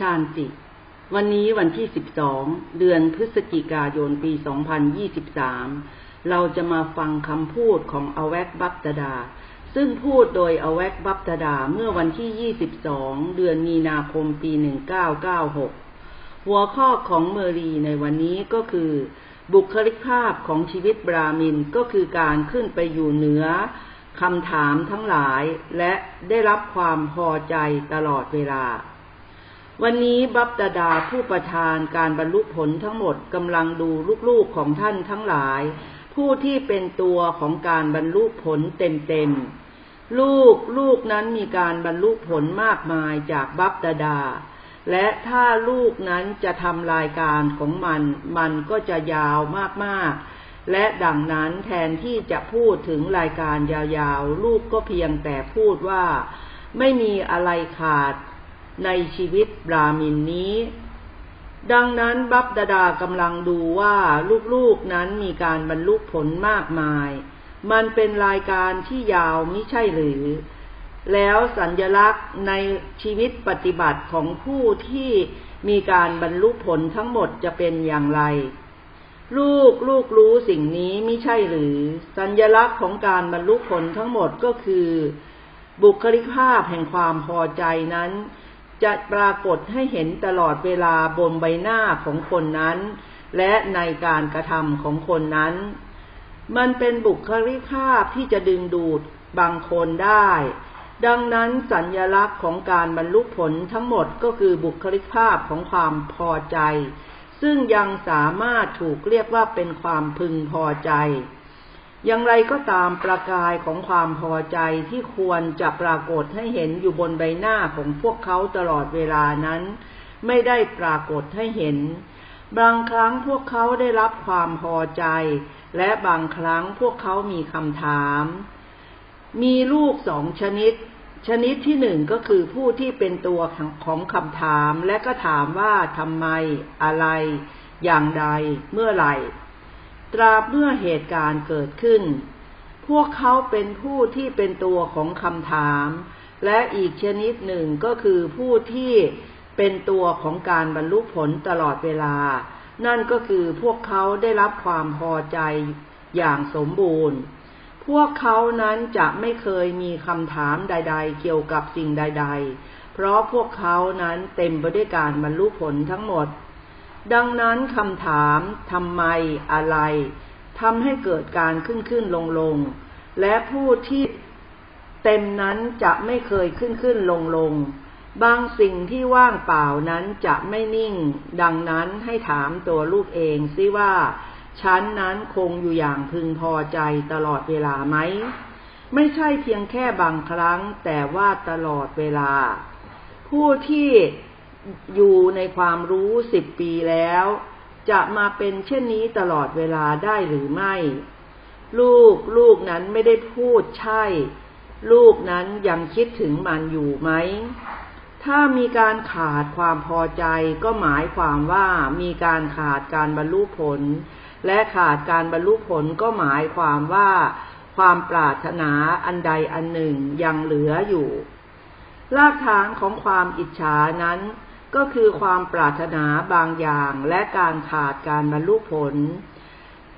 ชานติ วันนี้วันที่ 12 เดือนพฤศจิกายนปี 2023 เราจะมาฟังคำพูดของอเวกบัปตดา ซึ่งพูดโดยอเวกบัปตดาเมื่อวันที่ 22 เดือนมีนาคมปี 1996 หัวข้อของเมอรีในวันนี้ก็คือ บุคลิกภาพของชีวิตบรามินก็คือการขึ้นไปอยู่เหนือคำถามทั้งหลายและได้รับความพอใจตลอดเวลา วันนี้บัพดาดาผู้ประทานการบรรลุผลทั้งหมดกำลังดูลูกๆของท่านทั้งหลาย ผู้ที่เป็นตัวของการบรรลุผลเต็มๆลูกลูกนั้นมีการบรรลุผลมากมายจากบัพดาดา และถ้าลูกนั้นจะทำรายการของมัน มันก็จะยาวมากๆ และดังนั้นแทนที่จะพูดถึงรายการยาวๆ ลูกก็เพียงแต่พูดว่า ไม่มีอะไรขาด ในชีวิตบรามินนี้ ดังนั้นบับดาดากำลังดูว่าลูกๆนั้นมีการบรรลุผลมากมาย มันเป็นรายการที่ยาวไม่ใช่หรือ แล้วสัญญลักษณ์ในชีวิตปฏิบัติของผู้ที่มีการบรรลุผลทั้งหมดจะเป็นอย่างไร ลูกลูกรู้สิ่งนี้ไม่ใช่หรือ สัญญลักษณ์ของการบรรลุผลทั้งหมดก็คือ บุคลิกภาพแห่งความพอใจนั้น จะปรากฏให้เห็นตลอดเวลาบนใบหน้าของคนนั้น และในการกระทำของคนนั้น มันเป็นบุคลิกภาพที่จะดึงดูดบางคนได้ ดังนั้นสัญญลักษณ์ของการบรรลุผลทั้งหมดก็คือบุคลิกภาพของความพอใจ ซึ่งยังสามารถถูกเรียกว่าเป็นความพึงพอใจ อย่างไรก็ตามประกายของความพอใจที่ควรจะปรากฏให้เห็นอยู่บนใบหน้าของพวกเขาตลอดเวลานั้น ไม่ได้ปรากฏให้เห็น บางครั้งพวกเขาได้รับความพอใจ และบางครั้งพวกเขามีคำถาม มีลูกสองชนิด ชนิดที่หนึ่งก็คือผู้ที่เป็นตัวของคำถามและก็ถามว่าทำไม อะไร อย่างใด เมื่อไหร่ ตราบเมื่อเหตุการณ์เกิดขึ้น พวกเขาเป็นผู้ที่เป็นตัวของคำถาม และอีกชนิดหนึ่งก็คือผู้ที่เป็นตัวของการบรรลุผลตลอดเวลา นั่นก็คือพวกเขาได้รับความพอใจอย่างสมบูรณ์ พวกเขานั้นจะไม่เคยมีคำถามใด ๆ เกี่ยวกับสิ่งใด ๆ เพราะพวกเขานั้นเต็มไปด้วยการบรรลุผลทั้งหมด ดังนั้นคำถามทำไมอะไรทำให้เกิดการขึ้นขึ้นลงลงและผู้ที่เต็มนั้นจะไม่เคยขึ้นขึ้นลงลงบางสิ่งที่ว่างเปล่านั้นจะไม่นิ่ง ดังนั้นให้ถามตัวลูกเองซิว่าฉันนั้นคงอยู่อย่างพึงพอใจตลอดเวลาไหม ไม่ใช่เพียงแค่บางครั้งแต่ว่าตลอดเวลา ผู้ที่ อยู่ในความรู้สิบปีแล้ว จะมาเป็นเช่นนี้ตลอดเวลาได้หรือไม่ ลูกลูกนั้นไม่ได้พูดใช่ ลูกนั้นยังคิดถึงมันอยู่ไหม ถ้ามีการขาดความพอใจก็หมายความว่ามีการขาดการบรรลุผล และขาดการบรรลุผลก็หมายความว่า ความปรารถนาอันใดอันหนึ่งยังเหลืออยู่รากฐานของความอิจฉานั้น ก็คือความปรารถนาบางอย่างและการขาดการบรรลุผล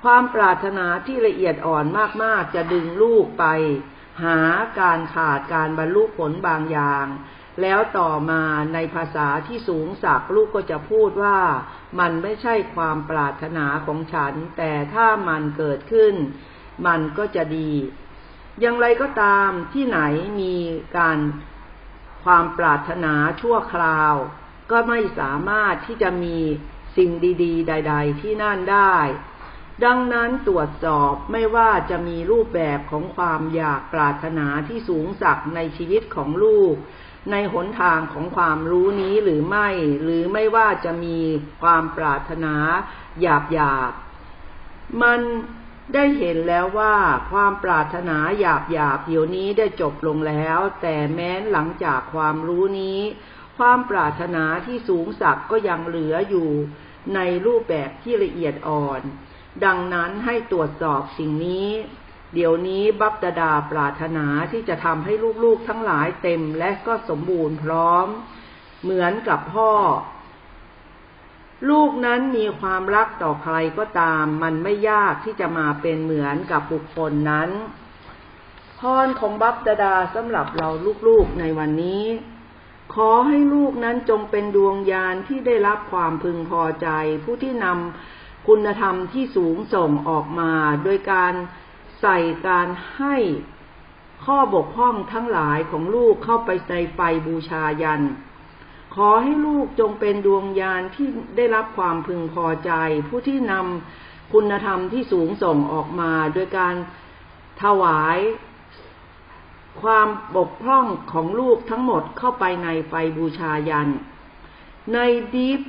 ความปรารถนาที่ละเอียดอ่อนมากๆ จะดึงลูกไป หาการขาดการบรรลุผลบางอย่าง แล้วต่อมาในภาษาที่สูงสักลูกก็จะพูดว่า มันไม่ใช่ความปรารถนาของฉัน แต่ถ้ามันเกิดขึ้น มันก็จะดี อย่างไรก็ตามที่ไหนมีการความปรารถนาชั่วคราว ก็ไม่สามารถที่จะมีสิ่งดีๆ ใด ๆ ที่นั่นได้ ดังนั้นตรวจสอบไม่ว่าจะมีรูปแบบของความอยากปรารถนาที่สูงสักในชีวิตของลูก ในหนทางของความรู้นี้หรือไม่ หรือไม่ว่าจะมีความปรารถนาหยาบหยาบมันได้เห็นแล้วว่าความปรารถนาหยาบหยาบเดี๋ยวนี้ได้จบลงแล้ว แต่แม้นหลังจากความรู้นี้ ความปรารถนาที่สูงสักก็ยังเหลืออยู่ในรูปแบบที่ละเอียดอ่อน ดังนั้นให้ตรวจสอบสิ่งนี้ เดี๋ยวนี้บัพดาดาปรารถนาที่จะทำให้ลูกๆทั้งหลายเต็มและก็สมบูรณ์พร้อม เหมือนกับพ่อ ลูกนั้นมีความรักต่อใครก็ตาม มันไม่ยากที่จะมาเป็นเหมือนกับบุคคลนั้นพรของบัพดาดาสำหรับเราลูกๆในวันนี้ ขอให้ลูกนั้นจงเป็นดวงยานที่ได้รับความพึงพอใจ ผู้ที่นำคุณธรรมที่สูงส่งออกมา โดยการใส่การให้ข้อบกพร่องทั้งหลายของลูกเข้าไปในไฟบูชายัน ขอให้ลูกจงเป็นดวงยานที่ได้รับความพึงพอใจ ผู้ที่นำคุณธรรมที่สูงส่งออกมา โดยการถวาย ความบกพร่องของลูกทั้งหมดเข้าไปในไฟบูชายัน ในดีป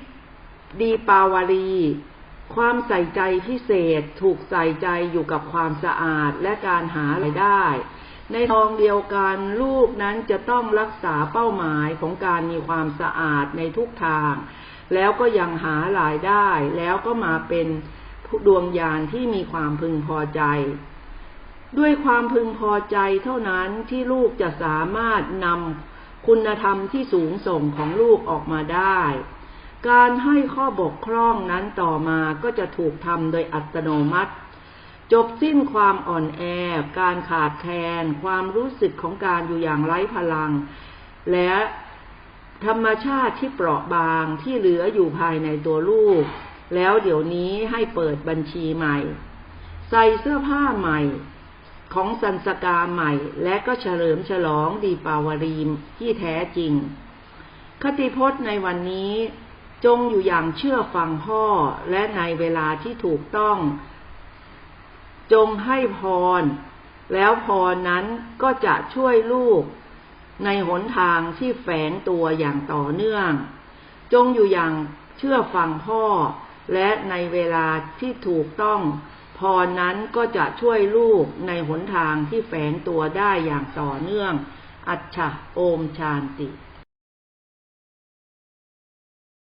ดีปาวารี ความใส่ใจพิเศษถูกใส่ใจอยู่กับความสะอาดและการหารายได้ ในทองเดียวกันลูกนั้นจะต้องรักษาเป้าหมายของการมีความสะอาดในทุกทาง แล้วก็ยังหารายได้แล้วก็มาเป็นดวงยานที่มีความพึงพอใจ ด้วยความพึงพอใจเท่านั้นที่ลูกจะสามารถนำคุณธรรมที่สูงส่งของลูกออกมาได้ การให้ข้อบกพร่องนั้นต่อมาก็จะถูกทำโดยอัตโนมัติ จบสิ้นความอ่อนแอ การขาดแคลนความรู้สึกของการอยู่อย่างไร้พลัง และธรรมชาติที่เปราะบางที่เหลืออยู่ภายในตัวลูก แล้วเดี๋ยวนี้ให้เปิดบัญชีใหม่ ใส่เสื้อผ้าใหม่ ของสันสกาใหม่ และก็เฉลิมฉลองดีปาวารีมที่แท้จริง คติพจน์ในวันนี้จงอยู่อย่างเชื่อฟังพ่อและในเวลาที่ถูกต้อง จงให้พร แล้วพรนั้นก็จะช่วยลูก ในหนทางที่แฝงตัวอย่างต่อเนื่อง จงอยู่อย่างเชื่อฟังพ่อ และในเวลาที่ถูกต้อง พรนั้นก็จะช่วยลูกในหนทางที่แฝงตัวได้อย่างต่อเนื่อง อัจฉะโอมชานติ